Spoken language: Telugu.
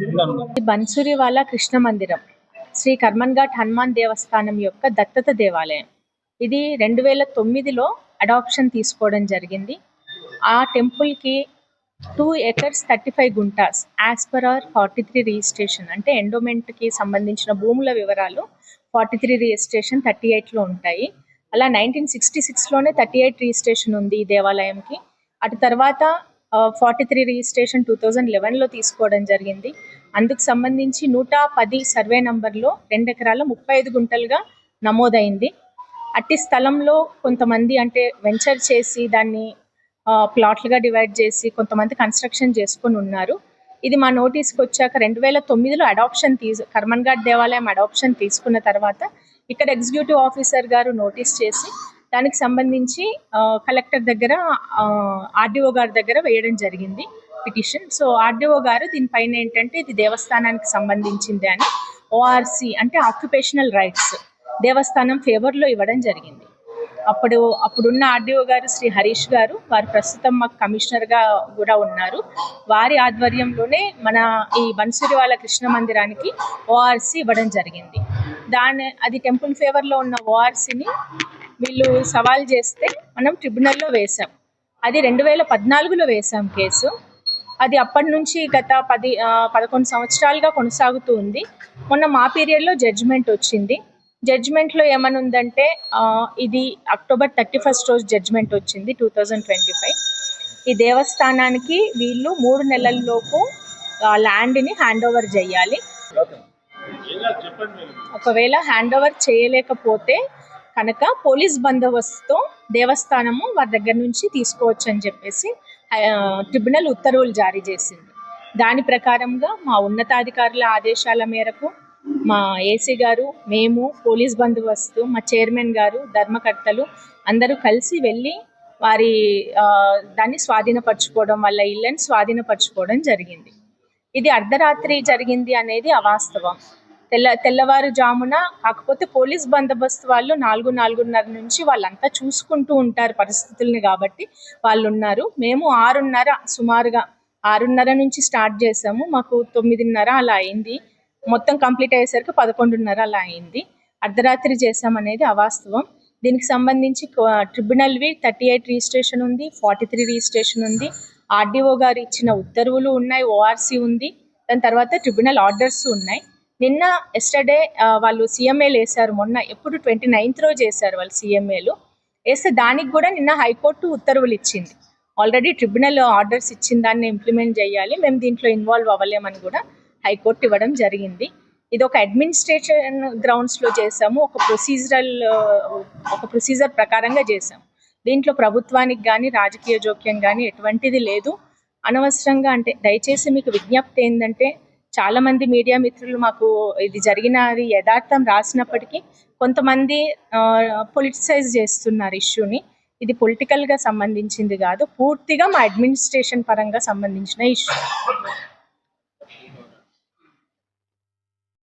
ఈ కృష్ణ మందిరం. శ్రీ కర్మన్ ఘాట్ హనుమాన్ దేవస్థానం యొక్క దత్తత దేవాలయం. ఇది రెండు వేల తొమ్మిదిలో అడాప్షన్ తీసుకోవడం జరిగింది. ఆ టెంపుల్కి two acres thirty five guntas as per our forty three registration అంటే ఎండోమెంట్కి సంబంధించిన భూముల వివరాలు ఫార్టీ త్రీ రిజిస్ట్రేషన్ థర్టీ ఎయిట్లో ఉంటాయి. అలా నైన్టీన్ సిక్స్టీ సిక్స్లోనే థర్టీ ఎయిట్ రిజిస్ట్రేషన్ ఉంది ఈ దేవాలయంకి. అటు తర్వాత forty three registration two thousand లెవెన్లో తీసుకోవడం జరిగింది. అందుకు సంబంధించి నూట పది సర్వే నంబర్లో రెండు ఎకరాల ముప్పై ఐదు గుంటలుగా నమోదైంది. అట్టి స్థలంలో కొంతమంది అంటే వెంచర్ చేసి దాన్ని ప్లాట్లుగా డివైడ్ చేసి కొంతమంది కన్స్ట్రక్షన్ చేసుకొని ఉన్నారు. ఇది మా నోటీస్కి వచ్చాక రెండు వేల తొమ్మిదిలో అడాప్షన్ తీసు కర్మన్ఘాట్ దేవాలయం అడాప్షన్ తీసుకున్న తర్వాత ఇక్కడ ఎగ్జిక్యూటివ్ ఆఫీసర్ గారు నోటీస్ చేసి దానికి సంబంధించి కలెక్టర్ దగ్గర ఆర్డీఓ గారి దగ్గర వేయడం జరిగింది పిటిషన్. సో ఆర్డీఓ గారు దీనిపైన ఏంటంటే ఇది దేవస్థానానికి సంబంధించింది అని ఓఆర్సి అంటే ఆక్యుపేషనల్ రైట్స్ దేవస్థానం ఫేవర్లో ఇవ్వడం జరిగింది. అప్పుడు అప్పుడున్న ఆర్డీఓ గారు శ్రీ హరీష్ గారు వారు ప్రస్తుతం మాకు కమిషనర్గా కూడా ఉన్నారు. వారి ఆధ్వర్యంలోనే మన ఈ బన్సురివాల కృష్ణ మందిరానికి ఓఆర్సి ఇవ్వడం జరిగింది. దాని అది టెంపుల్ ఫేవర్లో ఉన్న ఓఆర్సీని వీళ్ళు సవాల్ చేస్తే మనం ట్రిబ్యునల్లో వేసాం అది రెండు వేల పద్నాలుగులో వేసాం కేసు. అది అప్పటి నుంచి గత పది పదకొండు సంవత్సరాలుగా కొనసాగుతూ ఉంది. మొన్న మా పీరియడ్లో జడ్జిమెంట్ వచ్చింది. జడ్జిమెంట్లో ఏమని ఉందంటే ఆ, ఇది అక్టోబర్ థర్టీ ఫస్ట్ రోజు జడ్జిమెంట్ వచ్చింది టూ థౌజండ్ ట్వంటీ ఫైవ్. ఈ దేవస్థానానికి వీళ్ళు మూడు నెలల్లోపు ల్యాండ్ని హ్యాండ్ ఓవర్ చేయాలి. ఒకవేళ హ్యాండ్ ఓవర్ చేయలేకపోతే కనుక పోలీస్ బందోబస్తుతో దేవస్థానము వారి దగ్గర నుంచి తీసుకోవచ్చు అని చెప్పేసి ట్రిబ్యునల్ ఉత్తర్వులు జారీ చేసింది. దాని ప్రకారంగా మా ఉన్నతాధికారుల ఆదేశాల మేరకు మా ఏసీ గారు మేము పోలీస్ బందోబస్తు మా చైర్మన్ గారు ధర్మకర్తలు అందరూ కలిసి వెళ్ళి వారి దాన్ని స్వాధీనపరచుకోవడం వల్ల ఇళ్ళని స్వాధీనపరచుకోవడం జరిగింది. ఇది అర్ధరాత్రి జరిగింది అనేది అవాస్తవం. తెల్ల తెల్లవారుజామున కాకపోతే పోలీస్ బందోబస్తు వాళ్ళు నాలుగు నాలుగున్నర నుంచి వాళ్ళంతా చూసుకుంటూ ఉంటారు పరిస్థితుల్ని కాబట్టి వాళ్ళు ఉన్నారు మేము ఆరున్నర సుమారుగా ఆరున్నర నుంచి స్టార్ట్ చేసాము. మాకు తొమ్మిదిన్నర అలా అయింది. మొత్తం కంప్లీట్ అయ్యేసరికి పదకొండున్నర అలా అయింది. అర్ధరాత్రి చేసామనేది అవాస్తవం. దీనికి సంబంధించి ట్రిబ్యునల్వి థర్టీ ఎయిట్ రిజిస్ట్రేషన్ ఉంది ఫార్టీ త్రీ రిజిస్ట్రేషన్ ఉంది. ఆర్డీఓ గారు ఇచ్చిన ఉత్తర్వులు ఉన్నాయి ఓఆర్సీ ఉంది. దాని తర్వాత ట్రిబ్యునల్ ఆర్డర్స్ ఉన్నాయి. నిన్న ఎస్టర్డే వాళ్ళు సీఎంఏలు వేశారు. మొన్న ఎప్పుడు ట్వంటీ నైన్త్ రోజు వేశారు వాళ్ళు సీఎంఏలు వేస్తే దానికి కూడా నిన్న హైకోర్టు ఉత్తర్వులు ఇచ్చింది. ఆల్రెడీ ట్రిబ్యునల్ ఆర్డర్స్ ఇచ్చిన దాన్ని ఇంప్లిమెంట్ చేయాలి. మేము దీంట్లో ఇన్వాల్వ్ అవ్వలేమని కూడా హైకోర్టు ఇవ్వడం జరిగింది. ఇది ఒక అడ్మినిస్ట్రేషన్ గ్రౌండ్స్లో చేసాము ఒక ప్రొసీజరల్ ఒక ప్రొసీజర్ ప్రకారంగా చేసాము దీంట్లో ప్రభుత్వానికి కానీ రాజకీయ జోక్యం కానీ ఎటువంటిది లేదు. అనవసరంగా అంటే దయచేసి మీకు విజ్ఞప్తి ఏంటంటే చాలా మంది మీడియా మిత్రులు మాకు ఇది జరిగినది యథార్థం రాసినప్పటికీ కొంతమంది పొలిటిసైజ్ చేస్తున్నారు ఇష్యూని ఇది పొలిటికల్గా సంబంధించింది కాదు పూర్తిగా మా అడ్మినిస్ట్రేషన్ పరంగా సంబంధించిన ఇష్యూ